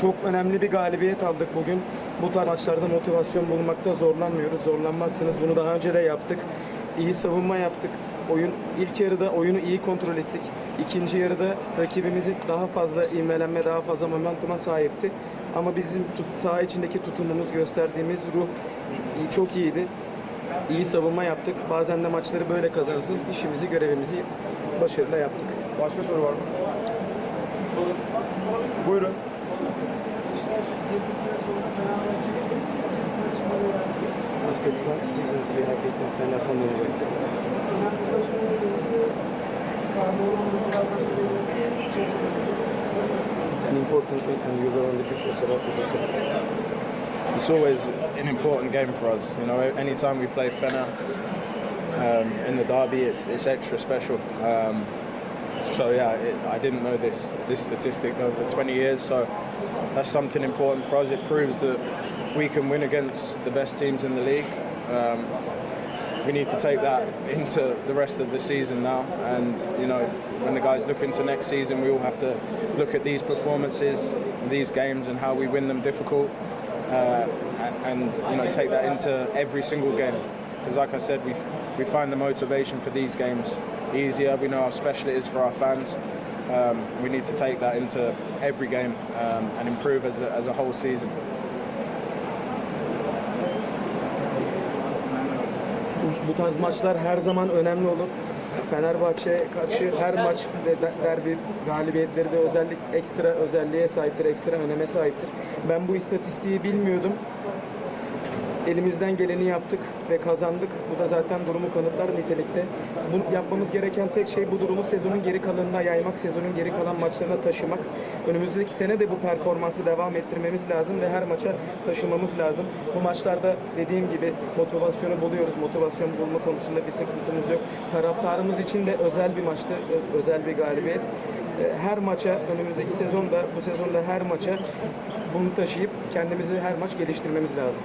Çok önemli bir galibiyet aldık bugün. Bu tarz maçlarda motivasyon bulmakta zorlanmıyoruz. Zorlanmazsınız. Bunu daha önce de yaptık. İyi savunma yaptık. Oyun ilk yarıda oyunu iyi kontrol ettik. İkinci yarıda rakibimizin daha fazla ivmelenme, daha fazla momentuma sahipti. Ama bizim tut, saha içindeki tutumumuz, gösterdiğimiz ruh çok iyiydi. İyi savunma yaptık. Bazen de maçları böyle kazanırsınız. İşimizi, görevimizi başarıyla yaptık. Başka soru var mı? Buyurun. After 20 seasons we have beaten Fener and away. It's an important win and you were on the pitch about this it's always an important game for us. You know, anytime we play Fener um, in the derby, it's, it's extra special. Um, so yeah, it, I didn't know this this statistic over 20 years. So that's something important for us. It proves that we can win against the best teams in the league. Um, we need to take that into the rest of the season now. And you know, when the guys look into next season, we all have to look at these performances, these games, and how we win them difficult, uh, and you know, take that into every single game. Because, like I said, we we find the motivation for these games easier. We know how special it is for our fans. Um, we need to take that into every game um, and improve as a, as a whole season. Bu- tarz maçlar her zaman önemli olur. Fenerbahçe karşı her maç derbi galibiyetleri de özellik ekstra özelliğe sahiptir, ekstra öneme sahiptir. Ben bu istatistiği bilmiyordum. Elimizden geleni yaptık ve kazandık. Bu da zaten durumu kanıtlar nitelikte. Bu yapmamız gereken tek şey bu durumu sezonun geri kalanına yaymak, sezonun geri kalan maçlarına taşımak. Önümüzdeki sene de bu performansı devam ettirmemiz lazım ve her maça taşımamız lazım. Bu maçlarda dediğim gibi motivasyonu buluyoruz. Motivasyon bulma konusunda bir sıkıntımız yok. Taraftarımız için de özel bir maçtı, ö- özel bir galibiyet. E, Her maça, önümüzdeki sezonda, bu sezonda her maça bunu taşıyıp kendimizi her maç geliştirmemiz lazım.